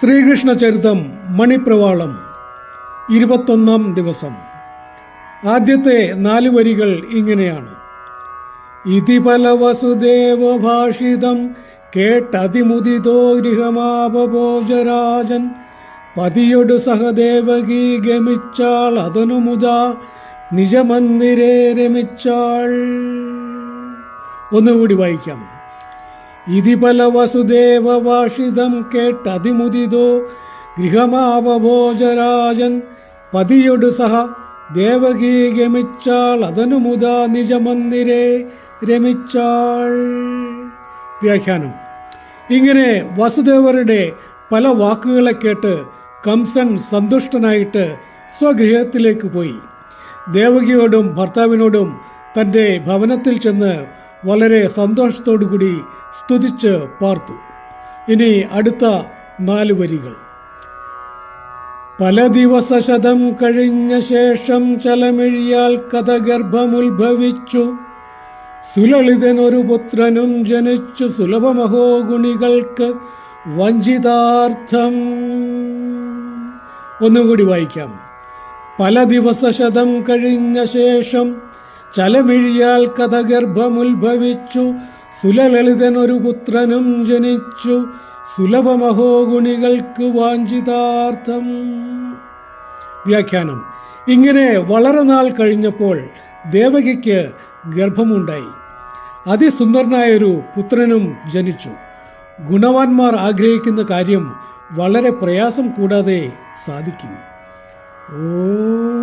ശ്രീകൃഷ്ണ ചരിതം മണിപ്രവാളം. ഇരുപത്തൊന്നാം ദിവസം. ആദ്യത്തെ നാല് വരികൾ ഇങ്ങനെയാണ്. ഇതിപല വസുദേവ ഭാഷിതം കേട്ടതിമുദിതോ ഗൃഹമാപഭോജരാജൻ. പതിയൊടു സഹദേവകീ ഗമിച്ചാൾ അതനു നിജമന്ദിരേ രമിച്ചാൾ ഒന്നുകൂടി വായിക്കാം. ഇതിപല വസുദേവ വാഷിതം കേട്ടതിമുദിതോ ഗൃഹമാവഭോജരാജൻ പതിയൊടു സഹ ദേവകീ ഗമിച്ചാൾ അതനു നിജമന്ദിരെ നിജമന്ദിരേ രമിച്ചാൾ. വ്യാഖ്യാനം. ഇങ്ങനെ വസുദേവരുടെ പല വാക്കുകളെ കേട്ട് കംസൻ സന്തുഷ്ടനായിട്ട് സ്വഗൃഹത്തിലേക്ക് പോയി. ദേവകിയോടും ഭർത്താവിനോടും തന്റെ ഭവനത്തിൽ ചെന്ന് വളരെ സന്തോഷത്തോടുകൂടി സ്തുതിച്ച് പാർത്തു. ഇനി അടുത്ത നാല് വരികൾ. പല ദിവസശതം കഴിഞ്ഞ ശേഷം ചലമിഴിയാൽ കഥഗർഭമുത്ഭവിച്ചു. സുലളിതനൊരു പുത്രനും ജനിച്ചു സുലഭമഹോഗുണികൾക്ക് വഞ്ചിതാർത്ഥം. ഒന്നുകൂടി വായിക്കാം. പല ദിവസശതം കഴിഞ്ഞ ശേഷം ചലമിഴിയാൽ കഥഗർഭമുത്ഭവിച്ചു. സുലലളിതനൊരു പുത്രനും ജനിച്ചു. സുലഭമഹോഗുണികൾക്ക് വാഞ്ചിതാർത്ഥം. വ്യാഖ്യാനം. ഇങ്ങനെ വളരെ നാൾ കഴിഞ്ഞപ്പോൾ ദേവകിക്ക് ഗർഭമുണ്ടായി. അതിസുന്ദരനായൊരു പുത്രനും ജനിച്ചു. ഗുണവാന്മാർ ആഗ്രഹിക്കുന്ന കാര്യം വളരെ പ്രയാസം കൂടാതെ സാധിക്കും. Uh.